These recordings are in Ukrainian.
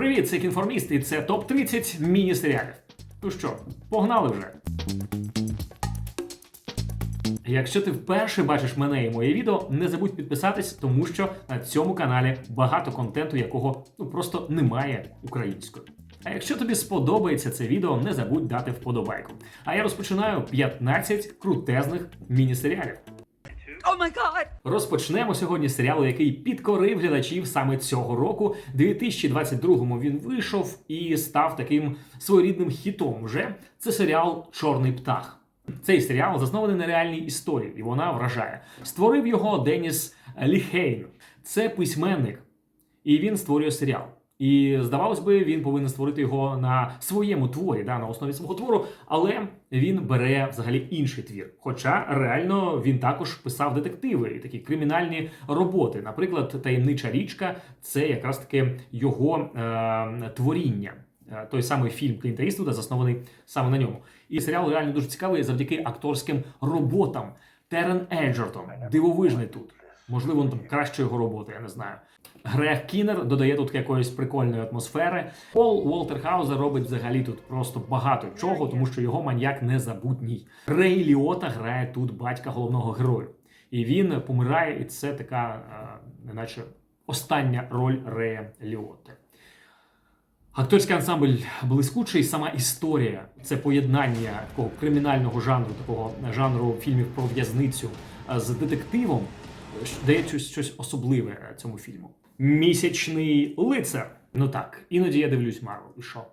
Привіт, це кінформіст, і це топ 30 міні-серіалів. Ну що, погнали вже. Якщо ти вперше бачиш мене і моє відео, не забудь підписатись, тому що на цьому каналі багато контенту, якого ну просто немає українською. А якщо тобі сподобається це відео, не забудь дати вподобайку. А я розпочинаю 15 крутезних міні-серіалів. Oh my god! Розпочнемо сьогодні з серіалу, який підкорив глядачів саме цього року. 2022-му він вийшов і став таким своєрідним хітом. Вже це серіал Чорний птах. Цей серіал заснований на реальній історії, і вона вражає. Створив його Деніс Ліхейн. Це письменник, і він створює серіал. І здавалось би, він повинен створити його на своєму творі, да, на основі свого твору, але він бере взагалі інший твір. Хоча реально він також писав детективи і такі кримінальні роботи. Наприклад, таємнича річка це якраз таки його е, творіння. Е, Той самий фільм Клінта Іствуда заснований саме на ньому. І серіал реально дуже цікавий завдяки акторським роботам. Терен Еджертон, дивовижний тут. Можливо, там краще його робота, я не знаю. Грег Кінер додає тут якоїсь прикольної атмосфери. Пол Уолтер Хаузер робить взагалі тут просто багато чого, тому що його маньяк незабутній. Рей Ліота грає тут батька головного героя. І він помирає, і це така, е, неначе остання роль Рея Ліоти. Акторський ансамбль блискучий, сама історія це поєднання такого кримінального жанру, такого жанру фільмів про в'язницю з детективом, дає щось, щось особливе цьому фільму. Місячний лицар. Ну так, іноді я дивлюсь Марвел. І що?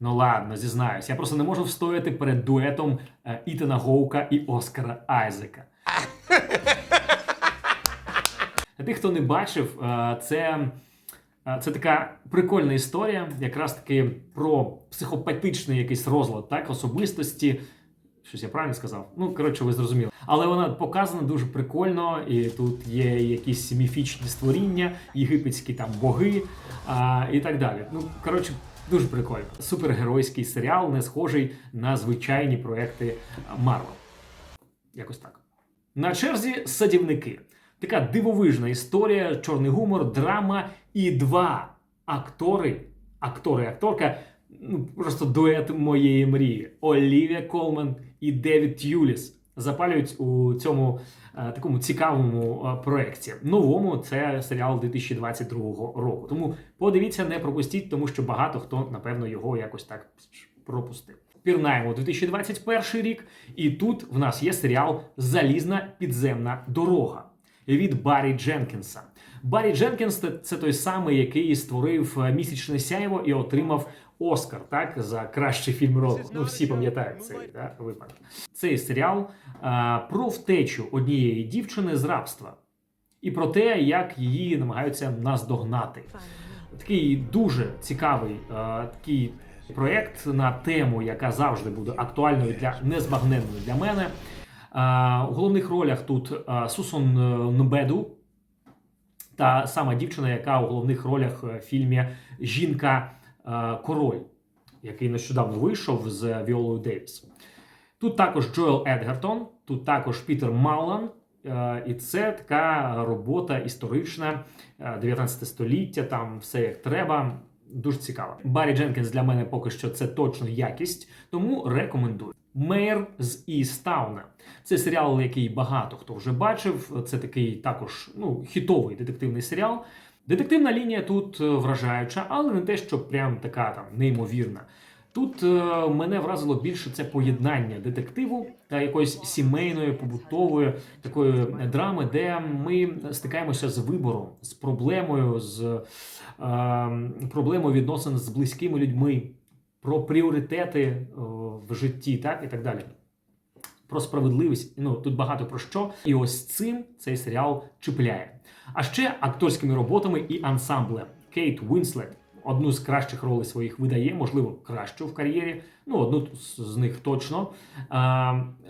Ну ладно, зізнаюсь, я просто не можу встояти перед дуетом е, Ітана Гоука і Оскара Айзека. Для тих, хто не бачив, е, це, е, це така прикольна історія, якраз таки про психопатичний якийсь розлад так, особистості. Щось я правильно сказав? Ну, коротше, ви зрозуміли. Але вона показана дуже прикольно, і тут є якісь міфічні створіння, єгипетські там боги а, і так далі. Ну, коротше, дуже прикольно. Супергеройський серіал, не схожий на звичайні проекти Марвел. Якось так. На черзі садівники. Така дивовижна історія, чорний гумор, драма і два актори, актори акторка. Ну, просто дует моєї мрії. Олівія Колман і Девід Тюліс запалюють у цьому е, такому цікавому е, проєкті. Новому це серіал 2022 року. Тому подивіться, не пропустіть, тому що багато хто, напевно, його якось так пропустив. Пірнаємо 2021 рік, і тут в нас є серіал Залізна підземна дорога від Баррі Дженкінса. Баррі Дженкінс це той самий, який створив е, місячне сяйво і отримав Оскар так за кращий фільм року. Ну всі пам'ятають цей да, випадок. Цей серіал а, про втечу однієї дівчини з рабства і про те, як її намагаються наздогнати. Такий дуже цікавий е, такий проєкт на тему, яка завжди буде актуальною для незбагненною для мене. Е, у головних ролях тут е, Сусон е, Нбеду, та сама дівчина, яка у головних ролях в фільмі Жінка е, Король, який нещодавно вийшов з Віолою Девіс. Тут також Джоел Едгертон, тут також Пітер Маллан. Е, І це така робота історична, е, 19 століття, там все як треба. Дуже цікаво. Баррі Дженкінс для мене поки що це точно якість, тому рекомендую. Мейр з Істауна. Це серіал, який багато хто вже бачив. Це такий також ну, хітовий детективний серіал. Детективна лінія тут е, вражаюча, але не те, що прям така там неймовірна. Тут е, мене вразило більше це поєднання детективу та якоїсь сімейної, побутової такої драми, де ми стикаємося з вибором, з проблемою, з е, проблемою відносин з близькими людьми, про пріоритети е, в житті, так і так далі. Про справедливість, ну тут багато про що, і ось цим цей серіал чіпляє. А ще акторськими роботами і ансамблем. Кейт Уінслет одну з кращих ролей своїх видає, можливо, кращу в кар'єрі. Ну, одну з них точно.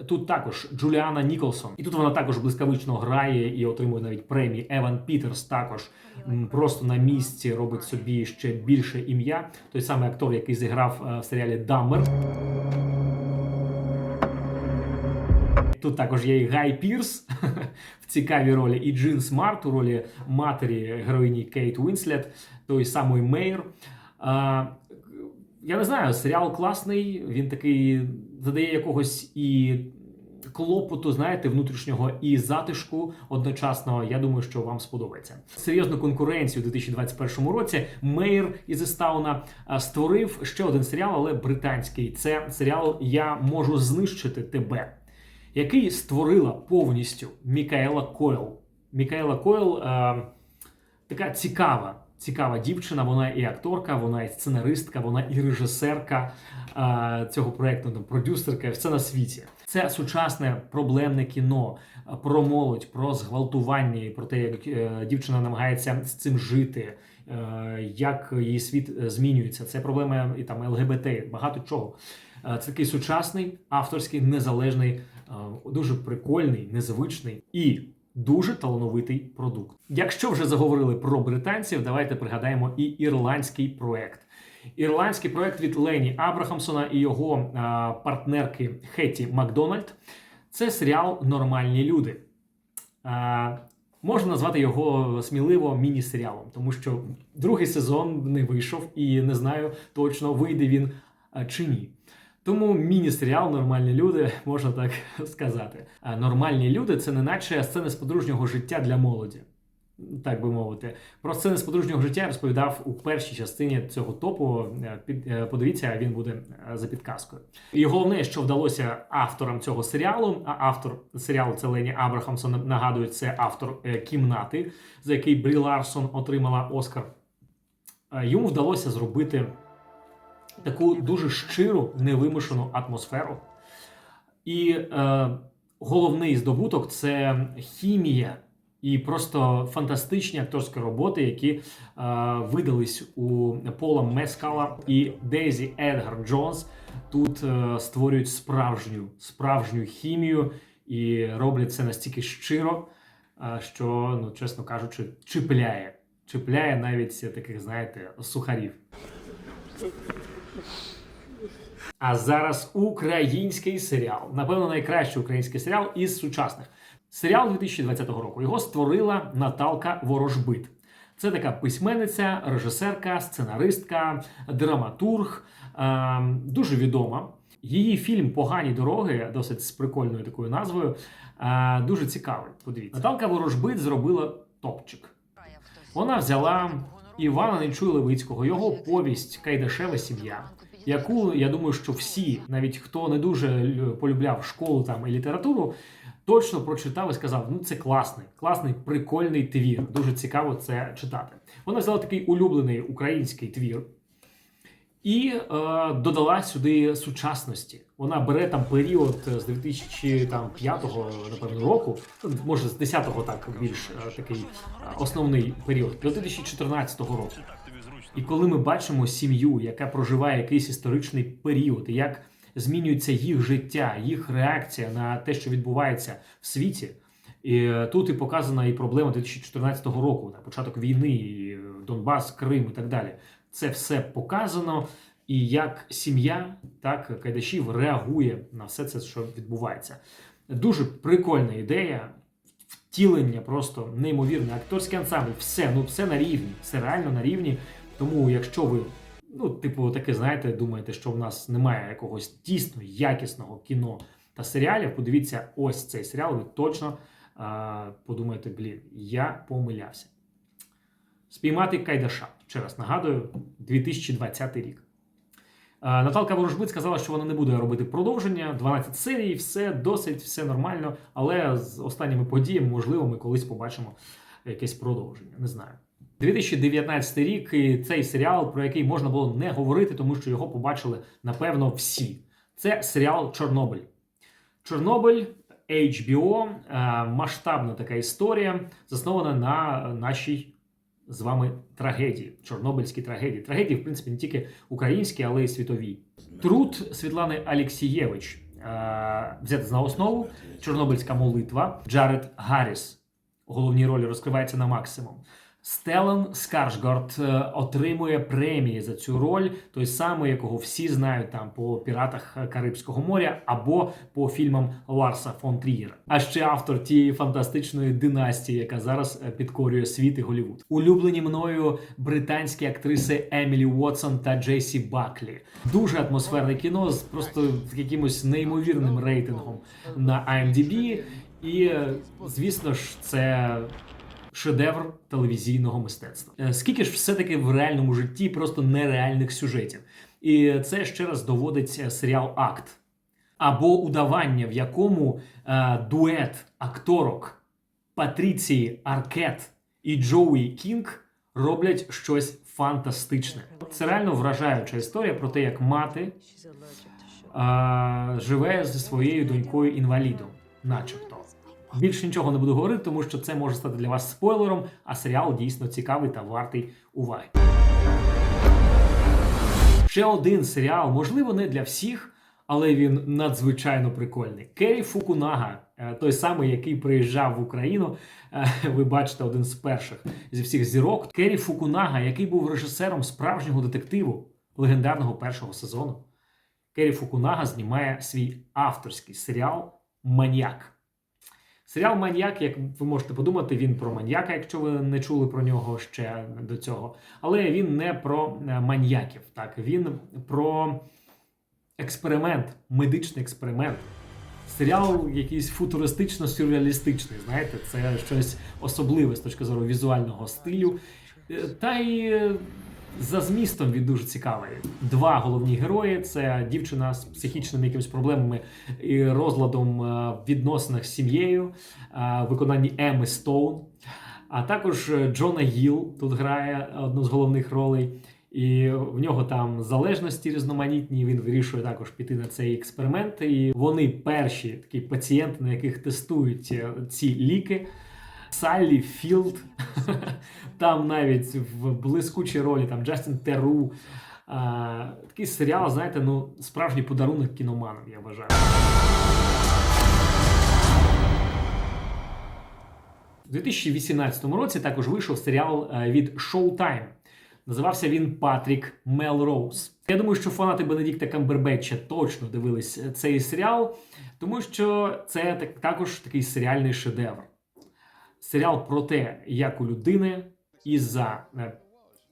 Тут також Джуліана Ніколсон, і тут вона також блискавично грає і отримує навіть премії. Еван Пітерс також просто на місці робить собі ще більше ім'я. Той самий актор, який зіграв е, в серіалі Даммер. Тут також є і Гай Пірс в цікавій ролі, і Джин Смарт у ролі матері героїні Кейт Уінслет. той самий Мейр. Я не знаю, серіал класний, він такий задає якогось і клопоту, знаєте, внутрішнього і затишку одночасно. Я думаю, що вам сподобається. Серйозну конкуренцію у 2021 році Мейер із Істауна створив ще один серіал, але британський. Це серіал Я можу знищити тебе, який створила повністю Мікаела Койл. Мікаела Койл е, така цікава. Цікава дівчина, вона і акторка, вона і сценаристка, вона і режисерка е, цього проекту, там, продюсерка, все на світі. Це сучасне проблемне кіно про молодь, про зґвалтування, і про те, як е, дівчина намагається з цим жити, е, як її світ змінюється. Це проблема і там ЛГБТ, багато чого. Е, Це такий сучасний, авторський, незалежний, дуже прикольний, незвичний і дуже талановитий продукт. Якщо вже заговорили про британців, давайте пригадаємо і ірландський проект. Ірландський проект від Лені Абрахамсона і його е, партнерки Хетті Макдональд. Це серіал Нормальні люди. Е, Можна назвати його сміливо міні-серіалом, тому що другий сезон не вийшов і не знаю точно вийде він чи ні. Тому міні-серіал Нормальні люди можна так сказати. А нормальні люди це не наче сцени з подружнього життя для молоді. Так би мовити, про сцени з подружнього життя я розповідав у першій частині цього топу. Е, е, подивіться, він буде е, за підказкою. І головне, що вдалося авторам цього серіалу. А автор серіалу це Лені Абрахамсон. Нагадую, це автор кімнати, за який Брі Ларсон отримала Оскар. Йому вдалося зробити таку дуже щиру, невимушену атмосферу. І е, головний здобуток це хімія і просто фантастичні акторські роботи, які е, видались у Пола Мескала і Дейзі Едгар Джонс. Тут е, створюють справжню, справжню хімію і роблять це настільки щиро, е, що, ну, чесно кажучи, чіпляє. Чіпляє навіть таких, знаєте, сухарів. А зараз український серіал. Напевно, найкращий український серіал із сучасних. Серіал 2020 року. Його створила Наталка Ворожбит. Це така письменниця, режисерка, сценаристка, драматург, е, дуже відома. Її фільм Погані дороги, досить з прикольною такою назвою, е, дуже цікавий. Подивіться, Наталка Ворожбит зробила топчик. Вона взяла Івана Нечуй Левицького, його повість Кайдашева сім'я, яку я думаю, що всі, навіть хто не дуже полюбляв школу там і літературу, точно прочитав і сказав: ну це класний, класний, прикольний твір. Дуже цікаво це читати. Вона взяла такий улюблений український твір. І е, додала сюди сучасності. Вона бере там період з 2005 напевно року, ну, може з 10-го так більш е, такий е, основний період, до 2014 року. І коли ми бачимо сім'ю, яка проживає якийсь історичний період, як змінюється їх життя, їх реакція на те, що відбувається в світі. І е, тут і показана і проблема 2014 року, на початок війни, і е, Донбас, Крим і так далі. Це все показано, і як сім'я, так Кайдашів реагує на все це, що відбувається. Дуже прикольна ідея, втілення просто неймовірне. Акторський ансамбль, все, ну все на рівні, все реально на рівні. Тому, якщо ви, ну, типу, таке знаєте, думаєте, що в нас немає якогось дійсно якісного кіно та серіалів, подивіться ось цей серіал, ви точно а, подумаєте, блін, я помилявся. Спіймати Кайдаша. Ще раз нагадую, 2020 рік. Наталка Ворожбит сказала, що вона не буде робити продовження. 12 серій, все досить, все нормально. Але з останніми подіями, можливо, ми колись побачимо якесь продовження. Не знаю. 2019 рік і цей серіал, про який можна було не говорити, тому що його побачили напевно всі. Це серіал Чорнобиль. Чорнобиль, HBO, е, масштабна така історія, заснована на нашій з вами трагедії, чорнобильські трагедії. Трагедії, в принципі, не тільки українські, але й світові. Труд Світлани Алєксієвич е, взяти на основу Чорнобильська молитва. Джаред Гарріс у головній ролі розкривається на максимум. Стелан Скаршгард е, отримує премії за цю роль, той самий, якого всі знають там по піратах Карибського моря або по фільмам Ларса фон Трієра. А ще автор тієї фантастичної династії, яка зараз е, підкорює світ і Голівуд. Улюблені мною британські актриси Емілі Уотсон та Джейсі Баклі. Дуже атмосферне кіно з просто якимось неймовірним рейтингом на IMDb. І е, звісно ж, це шедевр телевізійного мистецтва. Е, Скільки ж все-таки в реальному житті просто нереальних сюжетів. І це ще раз доводить е, серіал Акт або удавання, в якому е, дует акторок Патріції Аркет і Джоуі Кінг роблять щось фантастичне. Це реально вражаюча історія про те, як мати е, живе зі своєю донькою інвалідом, начебто. Більше нічого не буду говорити, тому що це може стати для вас спойлером, а серіал дійсно цікавий та вартий уваги. Ще один серіал, можливо, не для всіх, але він надзвичайно прикольний. Керрі Фукунага, е, той самий, який приїжджав в Україну. е, Ви бачите один з перших зі всіх зірок. Керрі Фукунага, який був режисером справжнього детективу легендарного першого сезону. Керрі Фукунага знімає свій авторський серіал Маньяк. Серіал Маньяк, як ви можете подумати, він про маньяка, якщо ви не чули про нього ще до цього. Але він не про е, маньяків. Так, він про експеримент, медичний експеримент. Серіал якийсь футуристично-сюрреалістичний. Знаєте, це щось особливе з точки зору візуального стилю. Е, Та й е, за змістом він дуже цікавий. Два головні герої це дівчина з психічними якимись проблемами і розладом е, в відносинах з сім'єю, е, виконанні Еми Стоун. А також е, Джона Гіл тут грає одну з головних ролей. І в нього там залежності різноманітні. Він вирішує також піти на цей експеримент. І вони перші такі пацієнти, на яких тестують ці ліки. Саллі Філд, там навіть в блискучій ролі там Джастін Теру. А, такий серіал, знаєте, ну справжній подарунок кіноманам, я вважаю. У 2018 році також вийшов серіал е, від Showtime. Називався він Патрік Мелроуз. Я думаю, що фанати Бенедікта Камбербетча точно дивились е, цей серіал, тому що це так, також такий серіальний шедевр. Серіал про те, як у людини із-за е,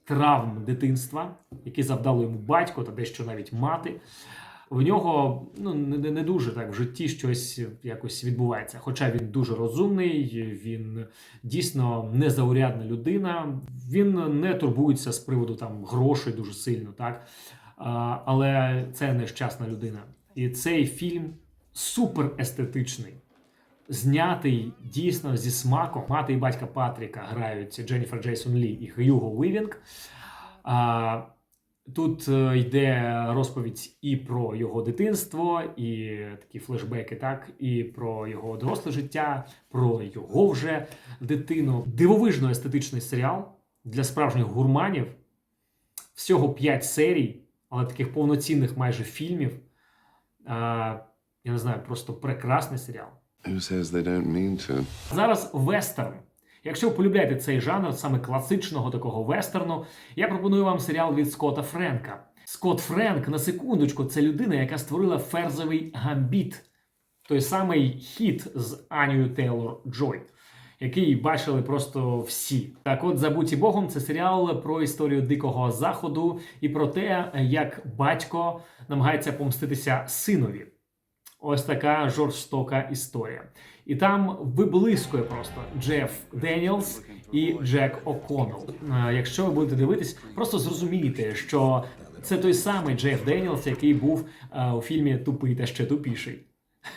травм дитинства, які завдало йому батько та дещо навіть мати, в нього ну, не, не дуже так в житті щось якось відбувається. Хоча він дуже розумний, він дійсно незаурядна людина, він не турбується з приводу там грошей дуже сильно, так? А, але це нещасна людина. І цей фільм супер естетичний. Знятий дійсно зі смаком. Мати і батька Патріка грають Дженніфер Джейсон Лі і Хьюго Уівінг. А, Тут е, йде розповідь і про його дитинство, і такі флешбеки, так, і про його доросле життя, про його вже дитину. Дивовижно естетичний серіал для справжніх гурманів. Всього 5 серій, але таких повноцінних майже фільмів. Я не знаю, просто прекрасний серіал. Who says they don't mean to? Зараз вестерн. Якщо ви полюбляєте цей жанр, саме класичного такого вестерну, я пропоную вам серіал від Скотта Френка. Скотт Френк, на секундочку, це людина, яка створила ферзовий гамбіт, той самий хіт з Анією Тейлор Джой, який бачили просто всі. Так от забуті Богом, це серіал про історію дикого заходу і про те, як батько намагається помститися синові. Ось така жорстока історія. І там виблискує просто Джеф Деніелс і Джек О'Коннелл. Е, Якщо ви будете дивитись, просто зрозумієте, що це той самий Джеф Деніелс, який був е, у фільмі Тупий та ще тупіший.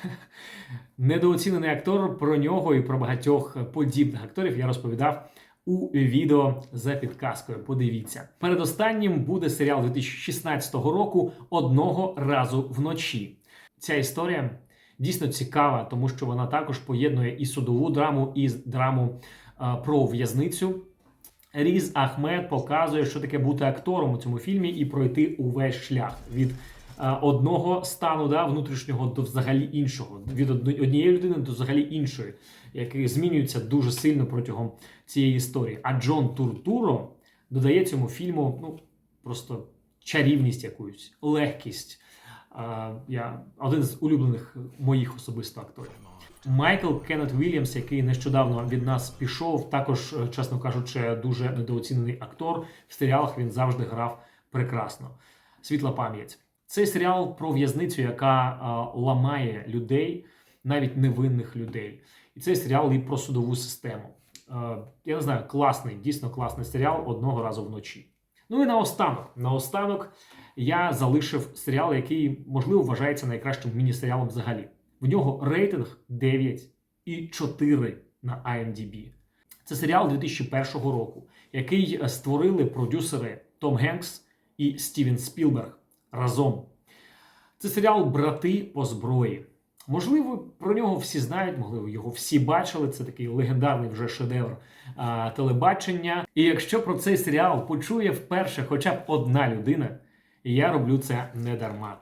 Недооцінений актор про нього і про багатьох подібних акторів я розповідав у відео за підказкою. Подивіться. Передостаннім буде серіал 2016 року одного разу вночі. Ця історія дійсно цікава, тому що вона також поєднує і судову драму, і драму е, про в'язницю. Різ Ахмед показує, що таке бути актором у цьому фільмі і пройти увесь шлях від е, одного стану да, внутрішнього до взагалі іншого, від однієї людини до взагалі іншої, який змінюється дуже сильно протягом цієї історії. А Джон Туртуро додає цьому фільму ну, просто чарівність якусь, легкість. Я один з улюблених моїх особисто акторів. Майкл Кеннет Вільямс, який нещодавно від нас пішов, також, е, чесно кажучи, дуже недооцінений актор. В серіалах він завжди грав прекрасно. Світла пам'ять. Цей серіал про в'язницю, яка е, ламає людей, навіть невинних людей. І цей серіал і про судову систему. Е, я не знаю, класний, дійсно класний серіал одного разу вночі. Ну і наостанок, наостанок я залишив серіал, який можливо вважається найкращим міні-серіалом взагалі. В нього рейтинг 9 і 4 на IMDb. Це серіал 2001 року, який е, створили продюсери Том Генкс і Стівен Спілберг разом. Це серіал Брати по зброї. Можливо, про нього всі знають, можливо, його всі бачили. Це такий легендарний вже шедевр а, телебачення. І якщо про цей серіал почує вперше хоча б одна людина, я роблю це не дарма.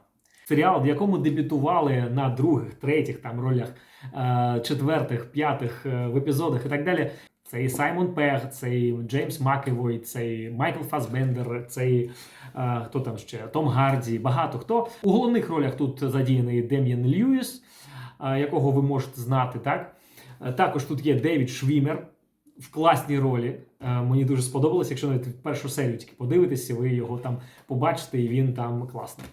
Серіал, в якому дебютували на других, третіх там ролях, е, четвертих, п'ятих е, в епізодах і так далі. Це і Саймон Пег, це і Джеймс Макевой, це і Майкл Фасбендер, це і е, хто там ще Том Гарді, багато хто. У головних ролях тут задіяний Дем'ян Льюіс, якого ви можете знати, так? Також тут є Девід Швімер в класній ролі. Е, Мені дуже сподобалось. Якщо навіть першу серію тільки подивитеся, ви його там побачите, і він там класний.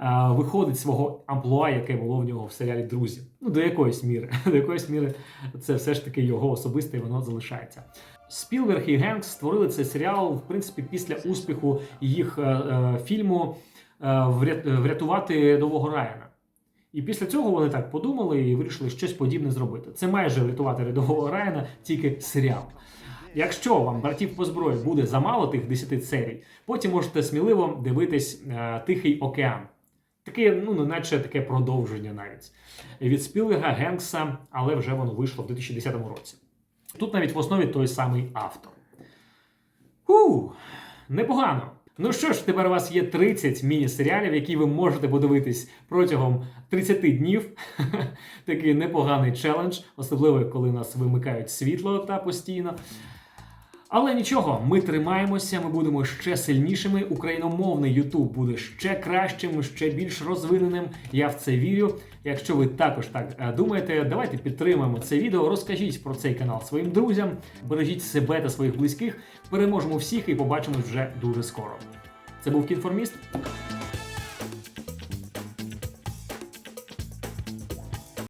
Е, Виходить свого амплуа, яке було в нього в серіалі Друзі. Ну, до якоїсь міри. До якоїсь міри це все ж таки його особисте, і воно залишається. Спілберг і Генкс створили цей серіал, в принципі, після успіху їх е, фільму е, Врятувати нового Райана. І після цього вони так подумали і вирішили щось подібне зробити. Це майже врятувати рядового Райана, тільки серіал. Якщо вам братів по зброї буде замало тих 10 серій, потім можете сміливо дивитись е, Тихий океан. Таке, ну, не наче таке продовження навіть від Спілберга, Генкса, але вже воно вийшло в 2010 році. Тут навіть в основі той самий автор. Ху, непогано. Ну що ж, тепер у вас є 30 міні-серіалів, які ви можете подивитись протягом 30 днів. Такий непоганий челендж, особливо коли нас вимикають світло та постійно. Але нічого, ми тримаємося, ми будемо ще сильнішими. Україномовний YouTube буде ще кращим, ще більш розвиненим. Я в це вірю. Якщо ви також так е, думаєте, давайте підтримаємо це відео. Розкажіть про цей канал своїм друзям, бережіть себе та своїх близьких. Переможемо всіх і побачимось вже дуже скоро. Це був Кінформіст.